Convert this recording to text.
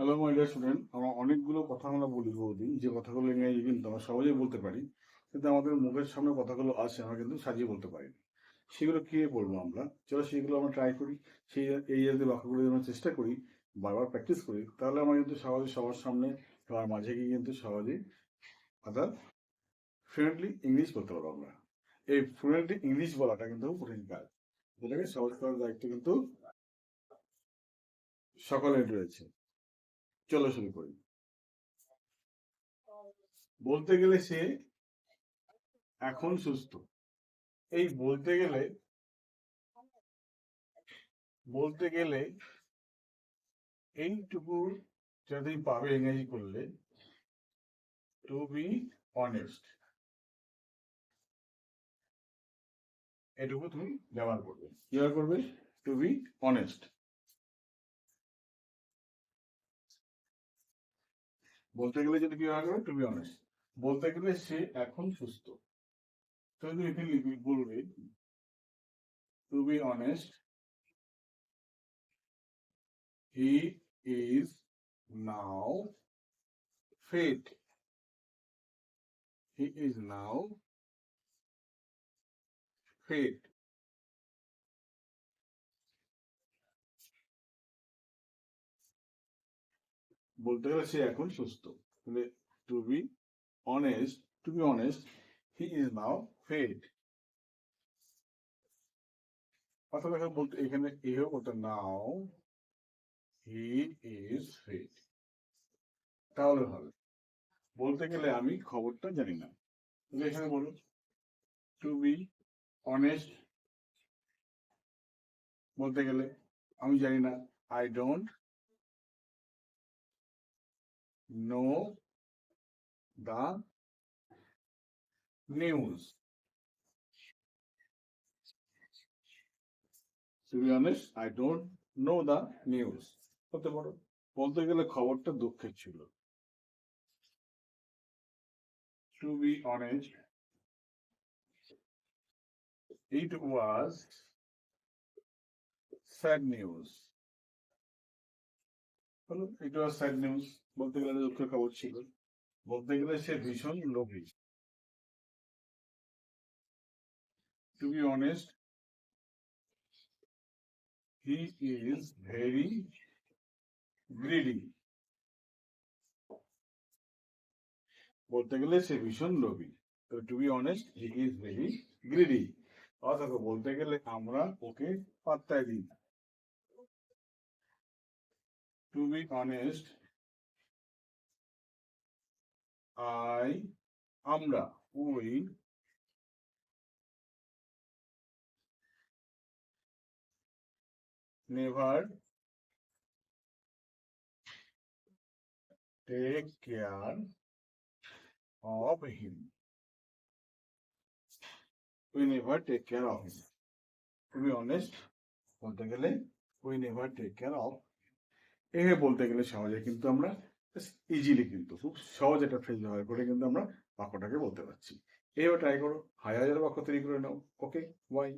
Hello my dear student আমরা অনেকগুলো কথা আমরা বলি বহুদিন। যে কথাগুলো ইংরেজি কিন্তু আমরা সহজেই বলতে পারি, কিন্তু আমাদের মুখের সামনে কথাগুলো আছে আমরা কিন্তু সাজিয়ে বলতে পারি না। সেগুলো কি বলব আমরা? চলো সেগুলো আমরা ট্রাই করি। সেই এই জাতীয় বাক্যগুলো আমরা চেষ্টা করি, বারবার প্র্যাকটিস করি, তাহলে আমরা কিন্তু সহজে সবার সামনে সবার মাঝে গিয়ে কিন্তু সহজেই অর্থাৎ ফ্লুয়েন্টলি ইংলিশ বলতে পারব আমরা। এই ফ্লুয়েন্টলি ইংলিশ বলাটা কিন্তু কঠিন কাজ। যেটাকে সহজ করার দায়িত্ব কিন্তু সকলের রয়েছে। চলো শুরু করি। বলতে গেলে সে এখন সুস্থ। এই বলতে গেলে বলতে গেলে এইটুকু যেটা তুমি পাবে ইংরেজি করলে টু বি অনেস্ট এটুকু তুমি ব্যবহার করবে। কি ব্যবহার করবে? টু বি অনেস্ট বলতে গেলে যদি কি করবে টু বি অনেস্ট বলতে গেলে সে এখন সুস্থ। তো বলবে to be honest he is now fit he is now fit বলতে গেলে সে এখন সুস্থ। তাহলে to be honest to be honest he is now fed অথবা এখানে বলতে এখানে এও বলতে নাও হি ইজ ফেড তাহলে হবে। বলতে গেলে আমি খবরটা জানি না। তাহলে এখানে বলুন টু বি অনেস্ট বলতে গেলে আমি জানি না। I don't know the news. To be honest, I don't know the news. হতে পারো বলতে গেলে খবরটা দুঃখের ছিল to be honest it was sad news was sad news বলতে গেলে দুঃখের খবর ছিল। বলতে গেলে সে ভীষণ লোভী। To be honest he is very greedy বলতে গেলে সে ভীষণ লোভী। তো to be honest he is very greedy অথবা বলতে গেলে আমরা ওকে পাত্তায় দিই না। টু be honest I, আমরা, we, never take care of him. We never take care of him. To be honest, বলতে গেলে we never take care of এভাবে বলতে গেলে সহজে কিন্তু আমরা ইজিলি কিন্তু, খুব সহজ একটা ফ্রেজ ব্যবহার করে কিন্তু আমরা বাক্যটাকে বলতে পারছি। এইভাবে ট্রাই করো। হাজার হাজার বাক্য তৈরি করে নাও। Okay bye